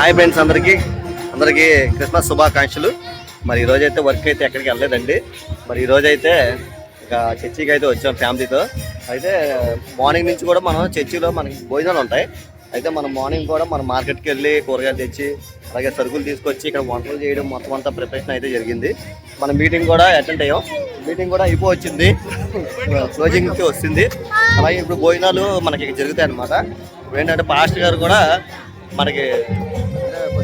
Hi friends అందరికీ. అందరికీ Christmas శుభాకాంక్షలు. మరి ఈరోజు అయితే వర్క్ అయితే ఎక్కడికి వెళ్ళలేదండి. మరి ఈరోజైతే ఇక చర్చికి అయితే వచ్చాం ఫ్యామిలీతో. అయితే మార్నింగ్ నుంచి కూడా మనం చర్చిలో మనకి భోజనాలు ఉంటాయి. అయితే మనం మార్నింగ్ కూడా మనం మార్కెట్కి వెళ్ళి కూరగాయలు తెచ్చి అలాగే సరుకులు తీసుకొచ్చి ఇక్కడ వంటలు చేయడం మొత్తం అంతా ప్రిపరేషన్ అయితే జరిగింది. మన మీటింగ్ కూడా అటెండ్ అయ్యాం. మీటింగ్ కూడా అయిపోవచ్చింది. క్లోజింగ్కి వస్తుంది. అలాగే ఇప్పుడు భోజనాలు మనకి జరుగుతాయి అనమాట ఏంటంటే పాస్టర్ గారు కూడా మనకి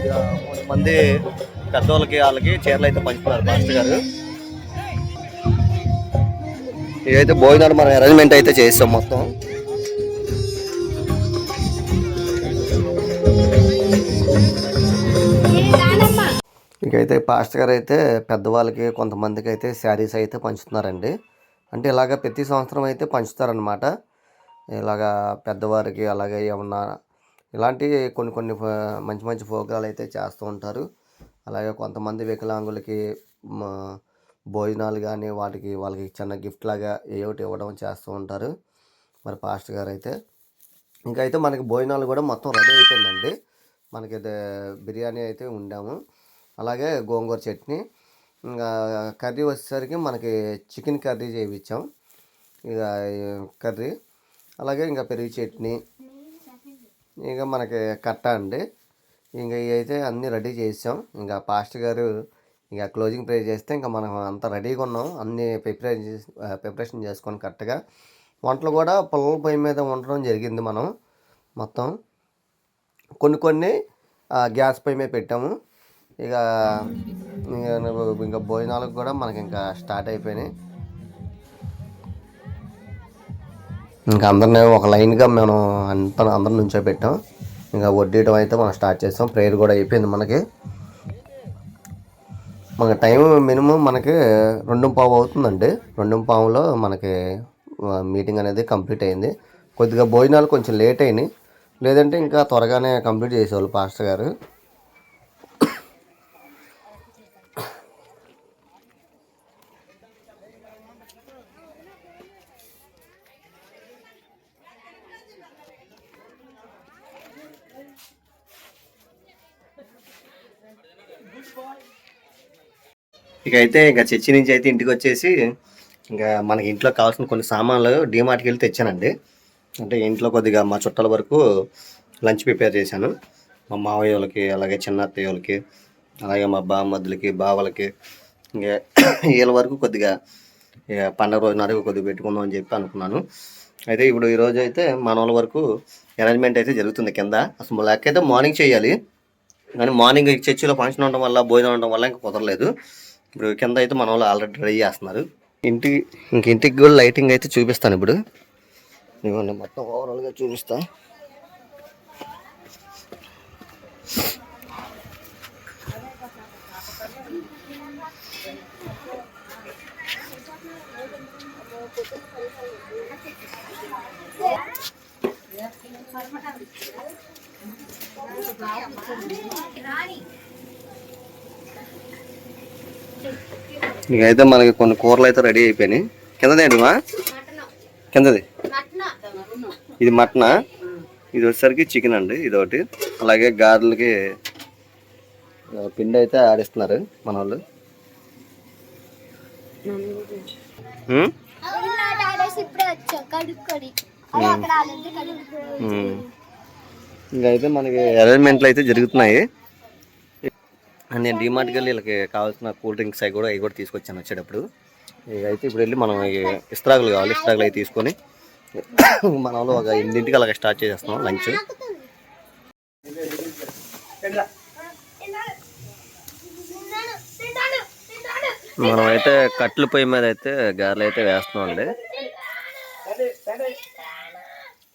కొంతమంది పెద్దవాళ్ళకి మంది పెద్దోళ్ళకి వాళ్ళకి చీరలు అయితే పంచుతున్నారు పాస్టర్ గారు. ఇదైతే భోజనాలు మనం అరేంజ్మెంట్ అయితే చేస్తాం మొత్తం. ఇంకైతే పాస్టర్ గారు అయితే పెద్దవాళ్ళకి కొంతమందికి అయితే శారీస్ అయితే పంచుతున్నారండి. అంటే ఇలాగ ప్రతి సంవత్సరం అయితే పంచుతారనమాట ఇలాగా పెద్దవారికి అలాగే ఏమన్నా ఇలాంటి కొన్ని కొన్ని మంచి మంచి ప్రోగ్రాలు అయితే చేస్తూ ఉంటారు. అలాగే కొంతమంది వికలాంగులకి భోజనాలు కానీ వాటికి వాళ్ళకి చిన్న గిఫ్ట్ లాగా ఏ ఒకటి ఇవ్వడం చేస్తూ ఉంటారు. మరి పాస్టర్ గారు అయితే. ఇంకైతే మనకి భోజనాలు కూడా మొత్తం రెడీ అయిపోయిందండి. మనకి బిర్యానీ అయితే ఉండాము అలాగే గోంగూర చట్నీ. ఇంకా కర్రీ వచ్చేసరికి మనకి చికెన్ కర్రీ చేయించాం ఇక కర్రీ. అలాగే ఇంకా పెరుగు చట్నీ. ఇక మనకి కట్ట అండి. ఇంకా ఇవి అయితే అన్నీ రెడీ చేసాం. ఇంకా పాస్టర్ గారు ఇంకా క్లోజింగ్ ప్రే చేస్తే ఇంకా మనం అంత రెడీగా ఉన్నాం. అన్నీ ప్రిపరేషన్ చేసి ప్రిపరేషన్ చేసుకొని కరెక్ట్గా వంటలు కూడా పొలం పొయ్యి మీద వండడం జరిగింది మనం మొత్తం. కొన్ని కొన్ని గ్యాస్ పొయ్యి మీద పెట్టాము. ఇక ఇంకా భోజనాలకు కూడా మనకి ఇంకా స్టార్ట్ అయిపోయినాయి. ఇంకా అందరిని ఒక లైన్గా మనం అంత అందరం నుంచో పెట్టాం. ఇంకా వడ్డీయడం అయితే మనం స్టార్ట్ చేస్తాం ప్రేయర్ కూడా అయిపోయింది మనకి. మన టైం మినిమం మనకి రెండు పావు అవుతుందండి. రెండు పావులో మనకి మీటింగ్ అనేది కంప్లీట్ అయింది. కొద్దిగా భోజనాలు కొంచెం లేట్ అయినాయి. లేదంటే ఇంకా త్వరగానే కంప్లీట్ చేసేవాళ్ళు పాస్టర్ గారు. ఇక అయితే ఇంకా చర్చి నుంచి అయితే ఇంటికి వచ్చేసి ఇంకా మనకి ఇంట్లో కావాల్సిన కొన్ని సామాన్లు డీమార్ట్కి వెళ్ళి తెచ్చానండి. అంటే ఇంట్లో కొద్దిగా మా చుట్టాల వరకు లంచ్ ప్రిపేర్ చేశాను. మా మావయ్య వాళ్ళకి అలాగే చిన్న అత్తయ్య వాళ్ళకి అలాగే మా బామ్మద్దులకి బావలకి ఇంకా వీళ్ళ వరకు కొద్దిగా ఇక పండగ రోజు నాడు కొద్దిగా పెట్టుకుందాం అని చెప్పి అనుకున్నాను. అయితే ఇప్పుడు ఈరోజు అయితే మన వాళ్ళ వరకు అరేంజ్మెంట్ అయితే జరుగుతుంది కింద. అసలు లెక్క అయితే మార్నింగ్ చేయాలి. కానీ మార్నింగ్ చర్చిలో ఫంక్షన్ ఉండడం వల్ల భోజనం ఉండడం వల్ల ఇంకా కుదరలేదు. ఇప్పుడు కింద అయితే మన వాళ్ళు ఆల్రెడీ రెడీ చేస్తున్నారు. ఇంటి ఇంక ఇంటికి కూడా లైటింగ్ అయితే చూపిస్తాను ఇప్పుడు. ఇవ్వండి మొత్తం ఓవరాల్గా చూపిస్తాను ఇకైతే మనకి కొన్ని కూరలు అయితే రెడీ అయిపోయినాయి. కిందదేంటి మా? కిందది. ఇది మటనా? ఇది వచ్చేసరికి చికెన్ అండి ఇది ఒకటి. అలాగే గారెలకి పిండి అయితే ఆడిస్తున్నారు మన వాళ్ళు. ఉమ్? ఇప్పుడే వచ్చా కడుక్కొని అది అక్కడ ఆలంటే కడుక్కొని ఉమ్. ఇంకా అయితే మనకి అరేంజ్మెంట్లు అయితే జరుగుతున్నాయి. నేను డిమార్ట్కి వెళ్ళి వీళ్ళకి కావాల్సిన కూల్ డ్రింక్స్ అవి కూడా అవి కూడా తీసుకొచ్చాను వచ్చేటప్పుడు. ఇక అయితే ఇప్పుడు వెళ్ళి మనం ఈ ఇస్త్రాకులు కావాలి ఇస్త్రాకులు అవి తీసుకొని మన వాళ్ళు ఒక ఎనిమిదింటికి అలాగ స్టార్ట్ చేసేస్తున్నాం లంచ్. మనం అయితే కట్ల పొయ్యి మీద అయితే గారెలు అయితే వేస్తున్నాం అండి.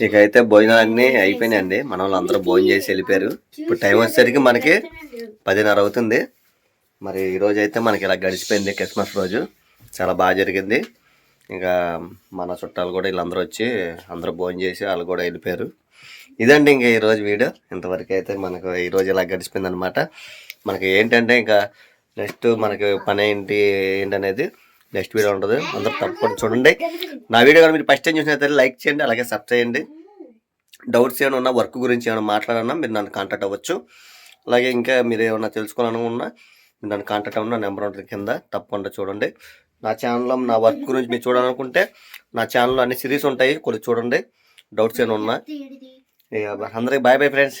ఇక అయితే భోజనాలన్నీ అయిపోయినాయండి. మన వాళ్ళు అందరూ భోజనం చేసి వెళ్ళిపోయారు. ఇప్పుడు టైం వచ్చేసరికి మనకి పదిన్నర అవుతుంది. మరి ఈరోజు అయితే మనకి ఇలా గడిచిపోయింది క్రిస్మస్ రోజు. చాలా బాగా జరిగింది. ఇంకా మన చుట్టాలు కూడా వీళ్ళందరూ వచ్చి అందరూ భోజనం చేసి వాళ్ళు కూడా వెళ్ళిపోయారు. ఇదండి ఇంకా ఈరోజు వీడియో. ఇంతవరకు అయితే మనకు ఈరోజు ఇలా గడిచిపోయింది అనమాట మనకి ఏంటంటే ఇంకా నెక్స్ట్ మనకి పని ఏంటి ఏంటనేది నెక్స్ట్ వీడియో ఉంటుంది అందరూ తప్పకుండా చూడండి. నా వీడియో కానీ మీరు ఫస్ట్ టైం చూసినట్లయితే లైక్ చేయండి అలాగే సబ్ చేయండి. డౌట్స్ ఏమైనా ఉన్నా వర్క్ గురించి ఏమైనా మాట్లాడన్నా మీరు నన్ను కాంటాక్ట్ అవ్వచ్చు. అలాగే ఇంకా మీరు ఏమైనా తెలుసుకోవాలనుకున్నా మీరు నన్ను కాంటాక్ట్ అవ్వడం నా నెంబర్ ఉంటుంది కింద. తప్పకుండా చూడండి. నా ఛానల్లో నా వర్క్ గురించి మీరు చూడాలనుకుంటే నా ఛానల్లో అన్ని సిరీస్ ఉంటాయి కొన్ని చూడండి. డౌట్స్ ఏమైనా ఉన్నా. అందరికి బాయ్ బాయ్ ఫ్రెండ్స్